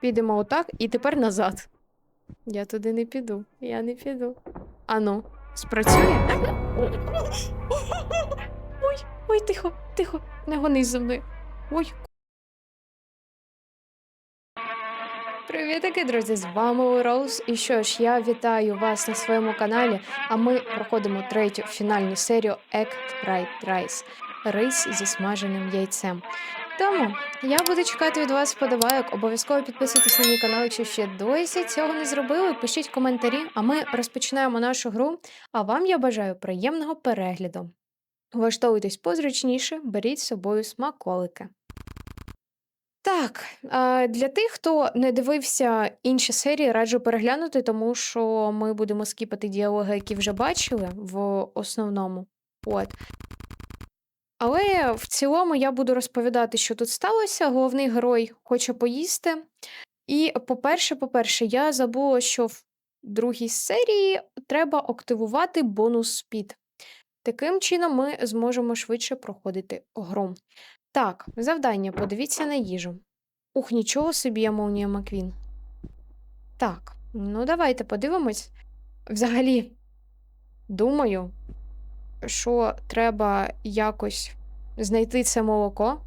Підемо отак і тепер назад. Я туди не піду. Я не піду. Ану, спрацює? Ой, ой, тихо, тихо, не гонись за мною. Ой. Привітики, друзі! З вами Роуз. І що ж, я вітаю вас на своєму каналі. А ми проходимо третю фінальну серію Egg Fried Rice рис зі смаженим яйцем. Тому я буду чекати від вас вподобайок. Обов'язково підписуйтесь на мій канал, якщо ще досі цього не зробили. Пишіть коментарі, а ми розпочинаємо нашу гру. А вам я бажаю приємного перегляду. Влаштовуйтесь позручніше, беріть з собою смаколики. Так, для тих, хто не дивився інші серії, раджу переглянути, тому що ми будемо скіпати діалоги, які вже бачили в основному. От. Але в цілому я буду розповідати, що тут сталося. Головний герой хоче поїсти. І, по-перше, по-перше, я забула, що в другій серії треба активувати бонус спід. Таким чином ми зможемо швидше проходити гру. Так, завдання, подивіться на їжу. Ух, нічого собі, я Маквін. Так, ну давайте подивимось. Взагалі, думаю, що треба якось знайти це молоко.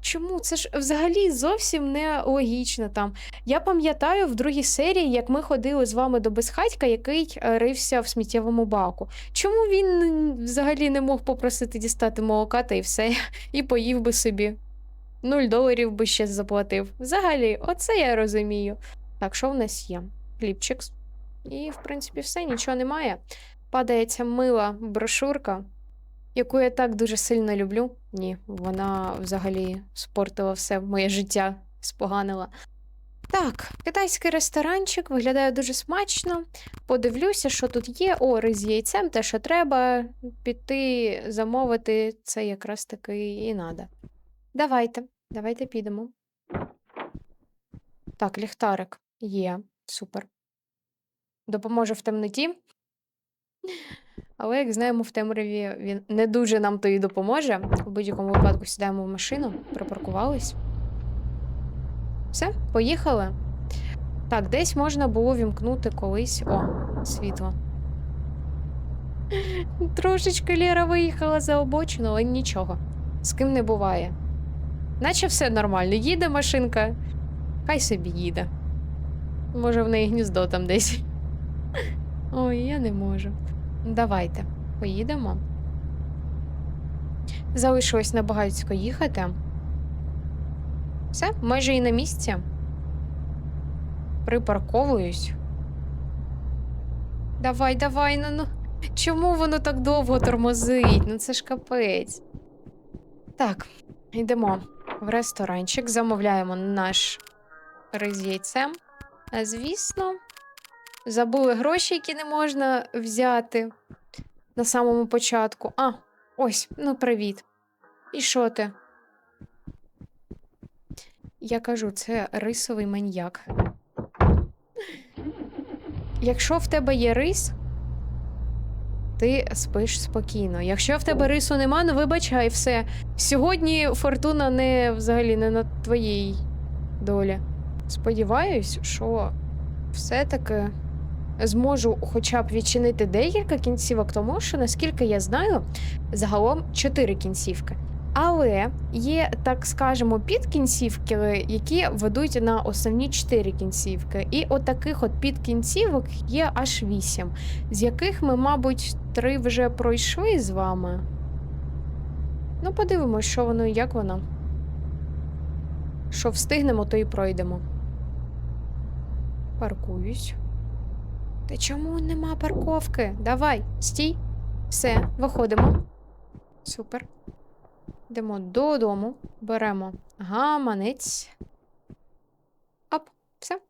Чому? Це ж взагалі зовсім не логічно там. Я пам'ятаю в другій серії, як ми ходили з вами до безхатька, який е, рився в сміттєвому баку. Чому він взагалі не мог попросити дістати молока та і все, і поїв би собі? Нуль доларів би ще заплатив. Взагалі, оце я розумію. Так, що в нас є? Хлібчик. І, в принципі, все, нічого немає. Падається мила брошурка, яку я так дуже сильно люблю. Ні, вона взагалі спортила все моє життя, споганила. Так, китайський ресторанчик виглядає дуже смачно. Подивлюся, що тут є. О, з яйцем, те, що треба. Піти замовити, це якраз таки і надо. Давайте, давайте підемо. Так, ліхтарик є. Супер. Допоможе в темноті. Але, як знаємо, в темряві він не дуже нам то і допоможе. У будь-якому випадку сідаємо в машину, припаркувались. Все, поїхали. Так, десь можна було вімкнути колись. О, світло. Трошечки Лєра виїхала за обочину, але нічого. З ким не буває. Наче все нормально. Їде машинка, хай собі їде. Може, в неї гніздо там десь. Ой, я не можу. Давайте, поїдемо. Залишилось небагатько їхати. Все, майже і на місці. Припарковуюсь. Давай, давай, ну ну. Чому воно так довго тормозить? Ну це ж капець. Так, йдемо в ресторанчик, замовляємо наш рис з звісно, забули гроші, які не можна взяти на самому початку. А, ось, ну привіт. І що ти? Я кажу, це рисовий маньяк. Якщо в тебе є рис, ти спиш спокійно. Якщо в тебе рису нема, ну вибачай все. Сьогодні фортуна не взагалі не на твоїй долі. Сподіваюсь, що все-таки зможу хоча б відчинити декілька кінцівок, тому що, наскільки я знаю, загалом чотири кінцівки. Але є, так скажемо, підкінцівки, які ведуть на основні чотири кінцівки. І от таких от підкінцівок є аж вісім, з яких ми, мабуть, три вже пройшли з вами. Ну, подивимось, що воно і як воно. Що встигнемо, то і пройдемо. Паркуюсь. Та чому нема парковки? Давай, стій. Все, виходимо. Супер. Йдемо додому, беремо гаманець. Оп, все.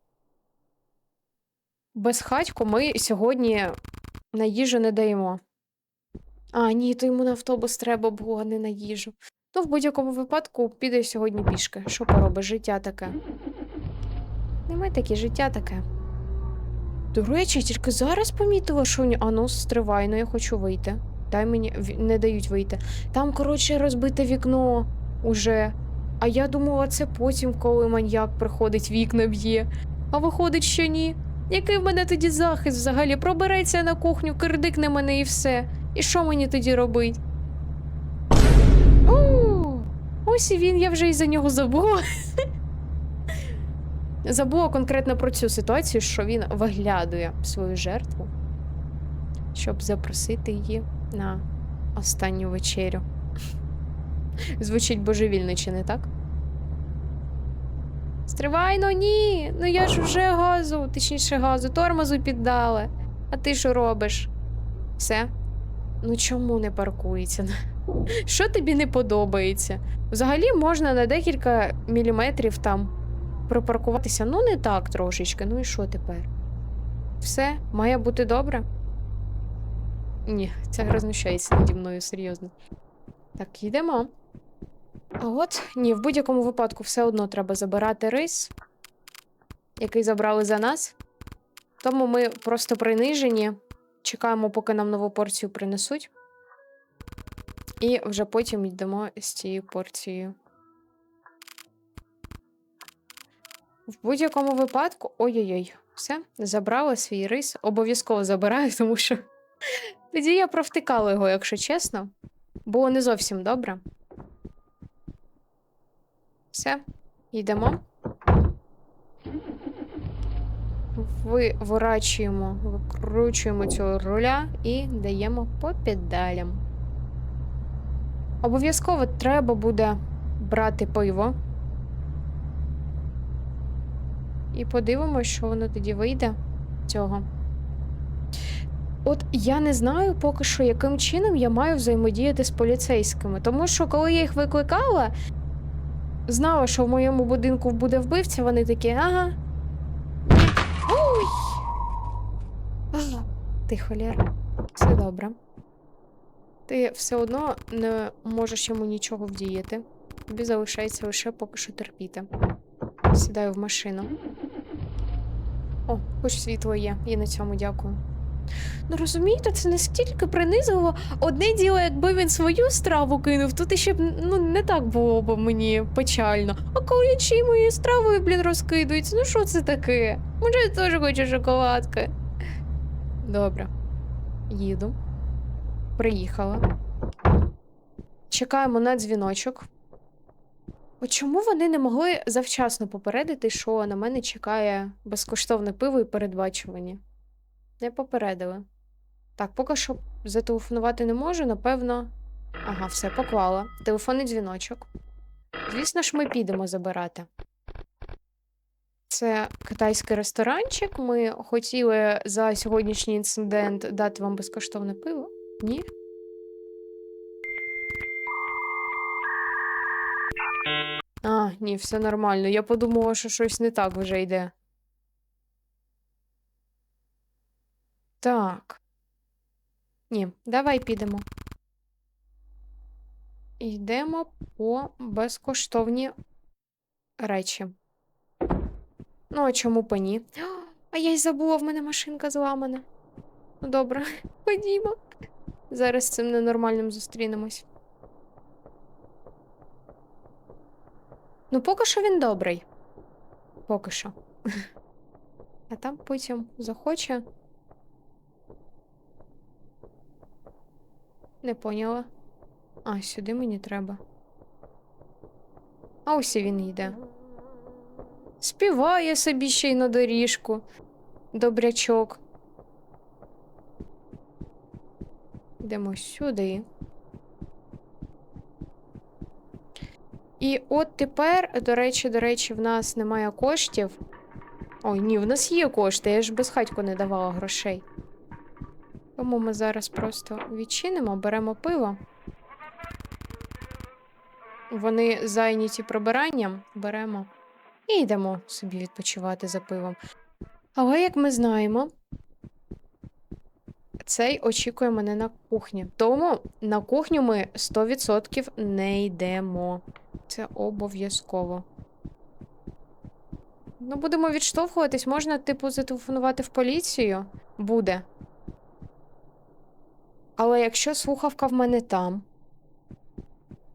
Без хатьку ми сьогодні на їжу не даємо. А, ні, то йому на автобус треба було, не на їжу. Ну, в будь-якому випадку піде сьогодні пішки. Що поробиш? Життя таке. Немає таке життя таке. До речі, я тільки зараз помітила, що а ну, стривай, ну я хочу вийти. Дай мені не дають вийти. Там, коротше, розбите вікно уже. А А я думала, це потім, коли маньяк приходить, вікна б'є. А виходить, що ні. Який в мене тоді захист взагалі? Пробереться на кухню, кирдикне мене і все. І що мені тоді робить? О, ось і він, я вже і за нього забула. Забула конкретно про цю ситуацію, що він виглядує свою жертву, щоб запросити її на останню вечерю. Звучить божевільно, чи не так? Стривай, ну ні. Ну я ж вже газу, точніше газу, тормозу піддали. А ти що робиш? Все? Ну чому не паркується? Що тобі не подобається? Взагалі можна на декілька міліметрів там припаркуватися. Ну, не так трошечки. Ну і що тепер? Все, має бути добре? Ні, ця гра знущається наді мною, серйозно. Так, йдемо. А от ні, в будь-якому випадку все одно треба забирати рис, який забрали за нас. Тому ми просто принижені, чекаємо, поки нам нову порцію принесуть. І вже потім йдемо з цією порцією. В будь-якому випадку. Ой-ой-ой, все, забрала свій рис. Обов'язково забираю, тому що тоді я провтикала його, якщо чесно. Було не зовсім добре. Все, йдемо. Виворачуємо, викручуємо цього руля і даємо по педалям. Обов'язково треба буде брати пиво. І подивимось, що воно тоді вийде цього. От я не знаю поки що, яким чином я маю взаємодіяти з поліцейськими. Тому що, коли я їх викликала, знала, що в моєму будинку буде вбивця, вони такі, ага. Ой! Ага. Ти. Все добре. Ти все одно не можеш йому нічого вдіяти. Тобі залишається лише поки що терпіти. Сідаю в машину. О, хоч світло є, і на цьому дякую. Ну розумієте, це настільки принизливо. Одне діло, якби він свою страву кинув, то ти ще б ну, не так було б мені печально. А коли інші мої стравою, блін, розкидуються, ну що це таке? Може, я теж хочу шоколадки. Добре. Їду. Приїхала. Чекаємо на дзвіночок. Чому вони не могли завчасно попередити, що на мене чекає безкоштовне пиво і передбачування? Не попередили. Так, поки що зателефонувати не можу, напевно. Ага, все, поклала. Телефонний дзвіночок. Звісно ж, ми підемо забирати. Це китайський ресторанчик. Ми хотіли за сьогоднішній інцидент дати вам безкоштовне пиво. Ні? Ні, все нормально. Я подумала, що щось не так вже йде. Так. Ні, давай підемо. Йдемо по безкоштовні речі. Ну, а чому по ні? А я й забула, в мене машинка зламана. Ну, добре, ходімо. Зараз з цим ненормальним зустрінемось. Ну, поки що він добрий. Поки що. А там потім захоче. Не поняла. А, сюди мені треба. А ось і він йде. Співає собі ще й на доріжку. Добрячок. Йдемо сюди. І от тепер, до речі, до речі, в нас немає коштів. Ой, ні, в нас є кошти, я ж без хатьку не давала грошей. Тому ми зараз просто відчинимо, беремо пиво. Вони зайняті прибиранням, беремо і йдемо собі відпочивати за пивом. Але, як ми знаємо, цей очікує мене на кухні. Тому на кухню ми 100% не йдемо. Це обов'язково. Ну, будемо відштовхуватись, можна, типу, зателефонувати в поліцію. Буде. Але якщо слухавка в мене там,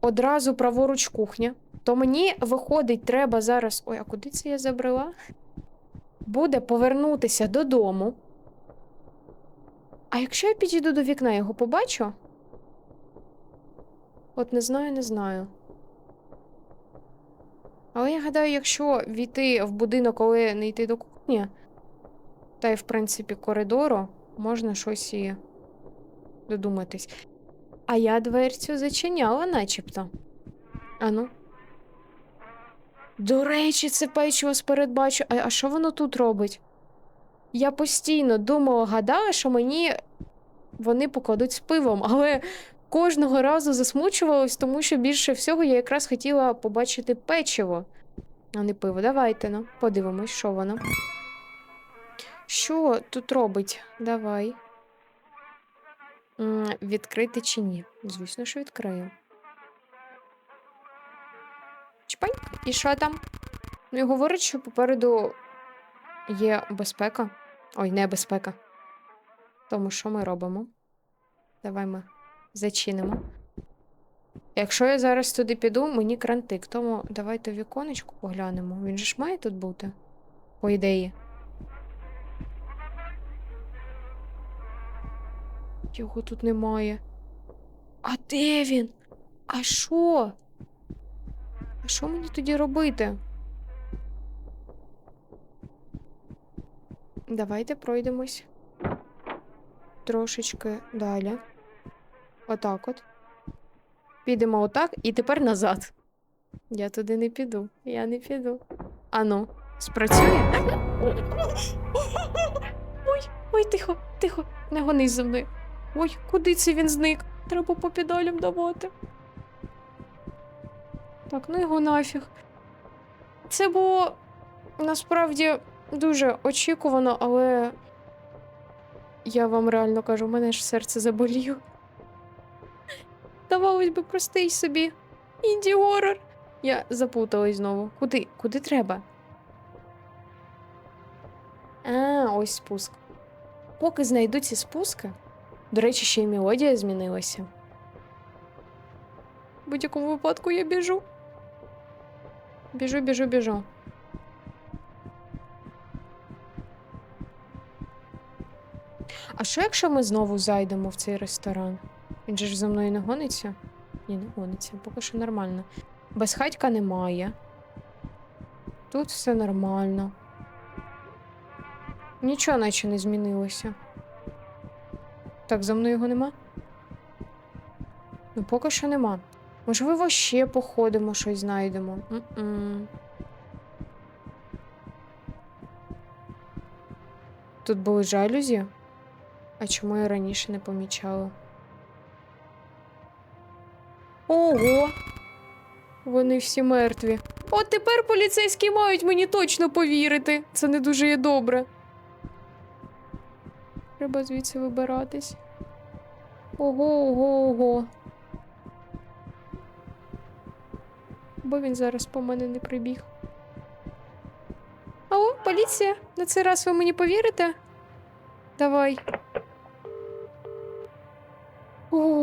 одразу праворуч кухня, То мені виходить, треба зараз. Ой, а куди це я забрала? Буде повернутися додому. А якщо я підійду до вікна, його побачу? От не знаю, не знаю. Але я гадаю, якщо війти в будинок, але не йти до кухні, та й, в принципі, коридору, можна щось і додуматись. А я дверцю зачиняла, начебто. Ану. До речі, це печиво спередбачу. А, а що воно тут робить? Я постійно думала, гадала, що мені вони покладуть з пивом, але кожного разу засмучувалась, тому що більше всього я якраз хотіла побачити печиво, а не пиво. Давайте ну, подивимось, що воно. Що тут робить? Давай. Відкрити чи ні? Звісно, що відкрию. Чпань. І що там? Ну і говорить, що попереду є безпека. Ой, небезпека. Тому що ми робимо? Давай ми зачинимо. Якщо я зараз туди піду, мені крантик. Тому давайте в віконечку поглянемо. Він же ж має тут бути, по ідеї. Його тут немає. А де він? А що? А що мені тоді робити? Давайте пройдемось. Трошечки далі. Отак от. Підемо отак і тепер назад. Я туди не піду. Я не піду. Ану, спрацює? Ой, ой, тихо, тихо, не гонись за мною. Ой, куди це він зник? Треба по педалям давати. Так, ну його нафіг. Це було насправді дуже очікувано, але я вам реально кажу, у мене ж серце заболіло. Здавалось би, простий собі. Інді горор. Я запуталась знову. Куди? Куди треба? А, ось спуск. Поки знайду ці спуски. До речі, ще й мелодія змінилася. В будь-якому випадку я біжу. Біжу, біжу, біжу. А що якщо ми знову зайдемо в цей ресторан? Він же ж за мною не гониться? Ні, не гониться, поки що нормально. Безхатька немає. Тут все нормально. Нічого наче не змінилося. Так, за мною його нема? Ну, поки що нема. Можливо, ще походимо, щось знайдемо. М-м. Тут були жалюзі? А чому я раніше не помічала? Ого! Вони всі мертві. От тепер поліцейські мають мені точно повірити. Це не дуже є добре. Треба звідси вибиратись. Ого, ого, ого. Бо він зараз по мене не прибіг. Алло, поліція, на цей раз ви мені повірите? Давай. О.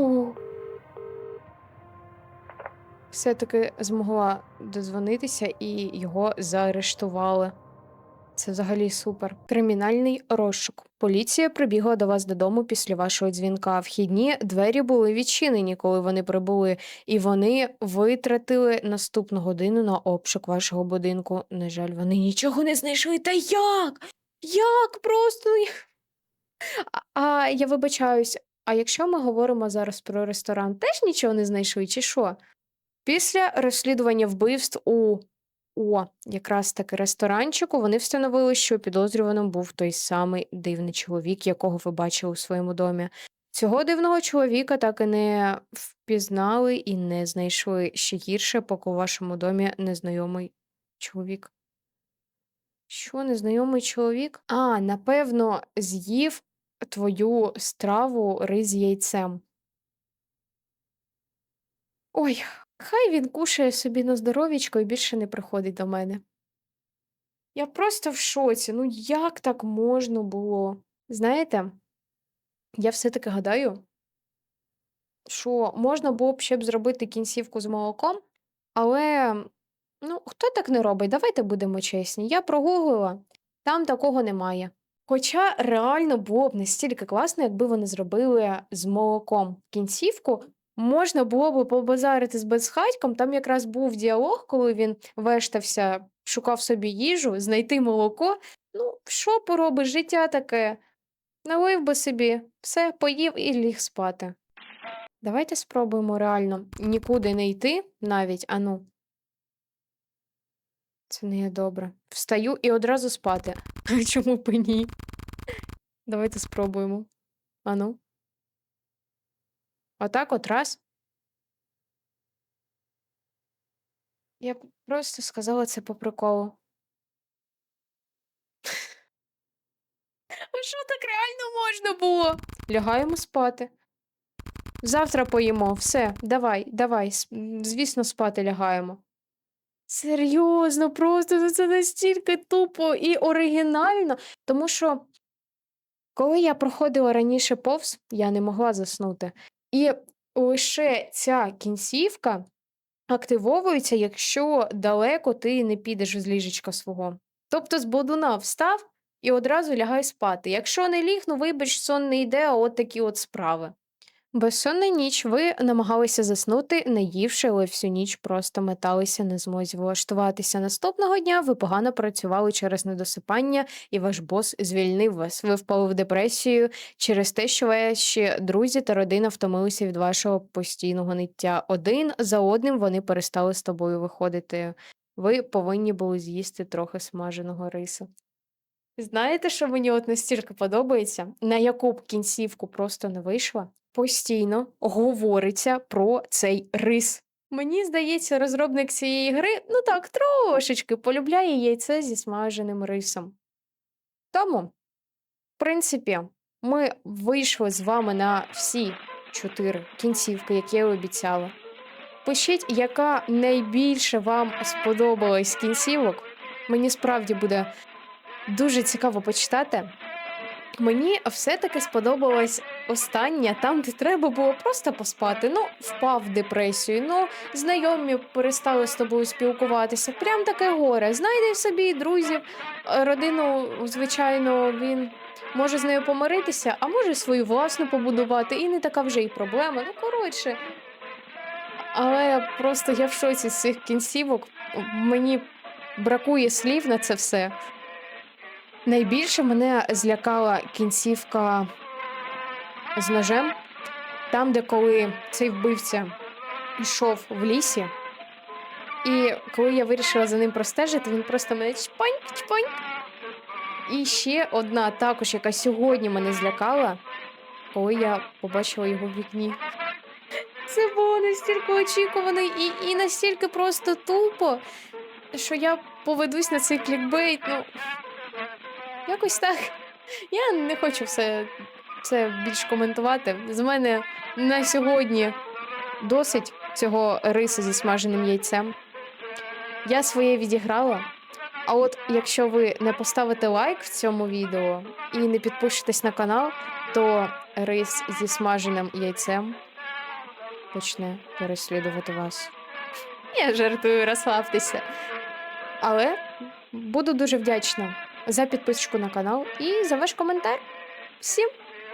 Все-таки змогла дозвонитися і його заарештували. Це взагалі супер. Кримінальний розшук. Поліція прибігла до вас додому після вашого дзвінка. Вхідні двері були відчинені, коли вони прибули, і вони витратили наступну годину на обшук вашого будинку. На жаль, вони нічого не знайшли. Та як? Як просто? А, а я вибачаюсь, а якщо ми говоримо зараз про ресторан, теж нічого не знайшли, чи що? Після розслідування вбивств у о, якраз таки ресторанчику вони встановили, що підозрюваним був той самий дивний чоловік, якого ви бачили у своєму домі. Цього дивного чоловіка так і не впізнали і не знайшли ще гірше, поки у вашому домі незнайомий чоловік. Що, незнайомий чоловік? А, напевно, з'їв твою страву рис яйцем. Ой, хай він кушає собі на здоровічко і більше не приходить до мене. Я просто в шоці. Ну як так можна було? Знаєте, я все-таки гадаю, що можна було б ще б зробити кінцівку з молоком, Але ну, хто так не робить? Давайте будемо чесні. Я прогуглила, там такого немає. Хоча реально було б настільки класно, якби вони зробили з молоком кінцівку. Можна було б побазарити з безхатьком. Там якраз був діалог, коли він вештався, шукав собі їжу, знайти молоко. Ну, що поробиш, життя таке? Налив би собі, все, поїв і ліг спати. Давайте спробуємо реально нікуди не йти навіть, ану. Це не є добре. Встаю і одразу спати. Чому б ні? Давайте спробуємо. Ану. Отак от раз. Я просто сказала це по приколу. А що так реально можна було? Лягаємо спати. Завтра поїмо. Все, давай, давай. Звісно, спати лягаємо. Серйозно, просто це настільки тупо і оригінально. Тому що, коли я проходила раніше повз, я не могла заснути. І лише ця кінцівка активовується, якщо далеко ти не підеш з ліжечка свого. Тобто з бодуна встав і одразу лягай спати. Якщо не ліг, ну вибач, сон не йде, а от такі от справи. Безсонна ніч ви намагалися заснути, не ївши, але всю ніч просто металися, не змозі влаштуватися. Наступного дня ви погано працювали через недосипання, і ваш бос звільнив вас. Ви впали в депресію через те, що ваші друзі та родина втомилися від вашого постійного ниття. Один за одним вони перестали з тобою виходити. Ви повинні були з'їсти трохи смаженого рису. Знаєте, що мені от настільки подобається, на яку б кінцівку просто не вийшла, постійно говориться про цей рис. Мені здається, розробник цієї гри, ну так, трошечки полюбляє яйце зі смаженим рисом. Тому, в принципі, ми вийшли з вами на всі чотири кінцівки, які я обіцяла. Пишіть, яка найбільше вам сподобалась кінцівок. Мені справді буде дуже цікаво почитати. Мені все-таки сподобалась остання, там, де треба було просто поспати. Ну, впав в депресію, ну, знайомі перестали з тобою спілкуватися. Прям таке горе. Знайди собі друзів, е, родину, звичайно, він може з нею помиритися, а може свою власну побудувати, і не така вже й проблема. Ну, коротше. Але просто я в шоці з цих кінцівок. Мені бракує слів на це все. Найбільше мене злякала кінцівка з ножем, там, де коли цей вбивця йшов в лісі, і коли я вирішила за ним простежити, він просто мене чпоньк, чпоньк. І ще одна також, яка сьогодні мене злякала, коли я побачила його в вікні. Це було настільки очікувано і, і настільки просто тупо, що я поведусь на цей клікбейт. Ну, якось так. Я не хочу все це більш коментувати. З мене на сьогодні досить цього риса зі смаженим яйцем. Я своє відіграла. А от якщо ви не поставите лайк в цьому відео і не підпишетесь на канал, то рис зі смаженим яйцем почне переслідувати вас. Я жартую, розслабтеся. Але буду дуже вдячна за підписку на канал і за ваш коментар. Всім